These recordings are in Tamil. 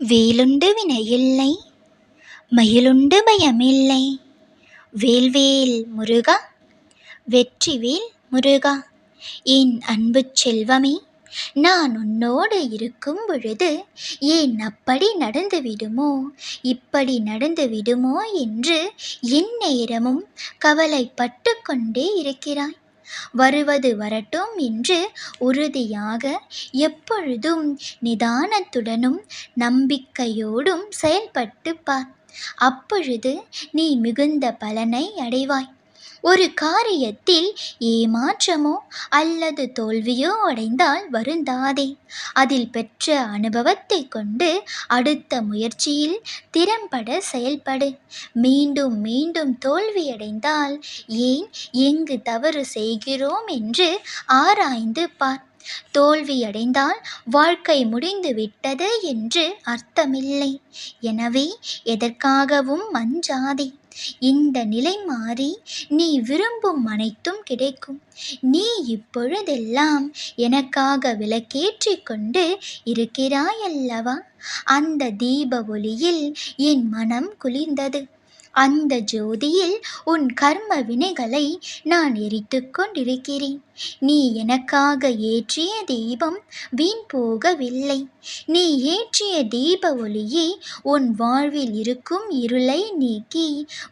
வேலுண்டு வினையில்லை மயிலுண்டு பயமில்லை. வேல்வேல் முருகா வெற்றிவேல் முருகா என் அன்பு செல்வமே நான் உன்னோடு இருக்கும் பொழுது ஏன் அப்படி நடந்து விடுமோ இப்படி நடந்து விடுமோ என்று எந்நேரமும் கவலைப்பட்டு கொண்டே இருக்கிறாய். வருவது வரட்டும் என்று உறுதியாக எப்பொழுதும் நிதானத்துடனும் நம்பிக்கையோடும் செயல்பட்டு பார் அப்பொழுது நீ மிகுந்த பலனை அடைவாய். ஒரு காரியத்தில் ஏமாற்றமோ அல்லது தோல்வியோ அடைந்தால் வருந்தாதே. அதில் பெற்ற அனுபவத்தை கொண்டு அடுத்த முயற்சியில் திறம்பட செயல்படு. மீண்டும் மீண்டும் தோல்வியடைந்தால் ஏன் எங்கு தவறு செய்கிறோம் என்று ஆராய்ந்து பார். தோல்வியடைந்தால் வாழ்க்கை முடிந்து விட்டது என்று அர்த்தமில்லை. எனவே எதற்காகவும் மஞ்சாதே இந்த நிலை மாறி நீ விரும்பும் அனைத்தும் கிடைக்கும். நீ இப்பொழுதெல்லாம் எனக்காக விளக்கேற்றி கொண்டு இருக்கிறாயல்லவா? அந்த தீப ஒளியில் என் மனம் குளிர்ந்தது. அந்த ஜோதியில் உன் கர்ம வினைகளை நான் எரித்து கொண்டிருக்கிறேன். நீ எனக்காக ஏற்றிய தீபம் வீண் போகவில்லை. நீ ஏற்றிய தீப ஒளியே உன் வாழ்வில் இருக்கும் இருளை நீக்கி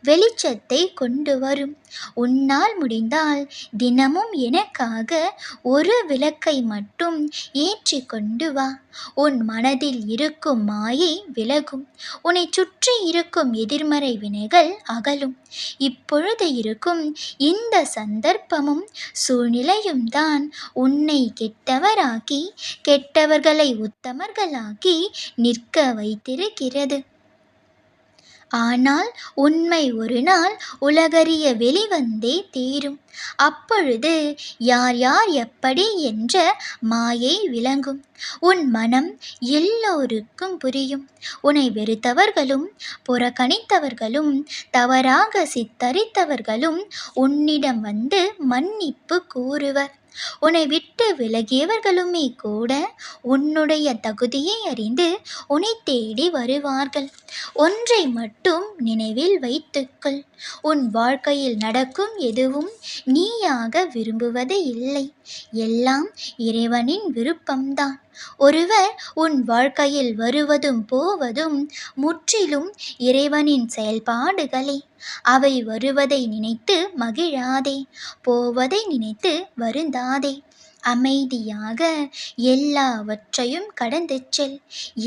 வெளிச்சத்தை கொண்டு வரும். உன்னால் முடிந்தால் தினமும் எனக்காக ஒரு விளக்கை மட்டும் ஏற்றி கொண்டு வா. உன் மனதில் இருக்கும் மாயை விலகும். உன்னை சுற்றி இருக்கும் எதிர்மறை வினைகள் அகலும். இப்பொழுது இருக்கும் இந்த சந்தர்ப்பமும் சூழ்நிலை சூழ்நிலையும் தான் உன்னை கெட்டவராக்கி கெட்டவர்களை உத்தமர்களாக்கி நிற்க வைத்திருக்கிறது. ஆனால் உண்மை ஒரு நாள் உலகறிய வெளிவந்தே தீரும். அப்பொழுது யார் யார் எப்படி என்ற மாயை விளங்கும். உன் மனம் எல்லோருக்கும் புரியும். உன்னை வெறுத்தவர்களும் புறக்கணித்தவர்களும் தவறாக சித்தரித்தவர்களும் உன்னிடம் வந்து மன்னிப்பு கூறுவர். உன்னை விட்டு விலகியவர்களுமே கூட உன்னுடைய தகுதியை அறிந்து உன்னை தேடி வருவார்கள். ஒன்றை மட்டும் நினைவில் வைத்துக்கொள். உன் வாழ்க்கையில் நடக்கும் எதுவும் நீயாக விரும்புவது இல்லை எல்லாம் இறைவனின் விருப்பம்தான். ஒருவர் உன் வாழ்க்கையில் வருவதும் போவதும் முற்றிலும் இறைவனின் செயல்பாடுகளே. அவை வருவதை நினைத்து மகிழாதே. போவதை நினைத்து வருந்தாதே. அமைதியாக எல்லாவற்றையும் கடந்து செல்.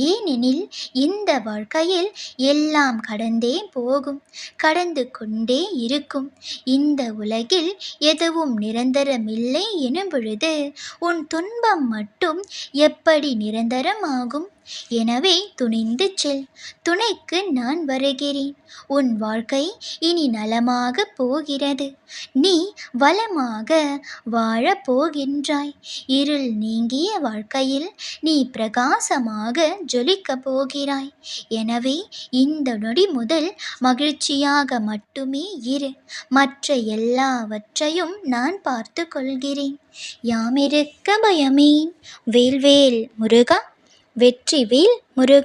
ஏனெனில் இந்த வாழ்க்கையில் எல்லாம் கடந்தே போகும் கடந்து கொண்டே இருக்கும். இந்த உலகில் எதுவும் நிரந்தரமில்லை எனும் பொழுது உன் துன்பம் மட்டும் எப்படி நிரந்தரமாகும்? எனவே துணிந்து செல். துணைக்கு நான் வருகிறேன். உன் வாழ்க்கை இனி நலமாக போகிறது. நீ வளமாக வாழப் போகின்றாய். இருள் நீங்கிய வாழ்க்கையில் நீ பிரகாசமாக ஜொலிக்கப் போகிறாய். எனவே இந்த நொடி முதல் மகிழ்ச்சியாக மட்டுமே இரு. மற்ற எல்லாவற்றையும் நான் பார்த்து கொள்கிறேன். யாமிருக்க பயமேன். வேல்வேல் முருகா. வெற்றிவேல் முருக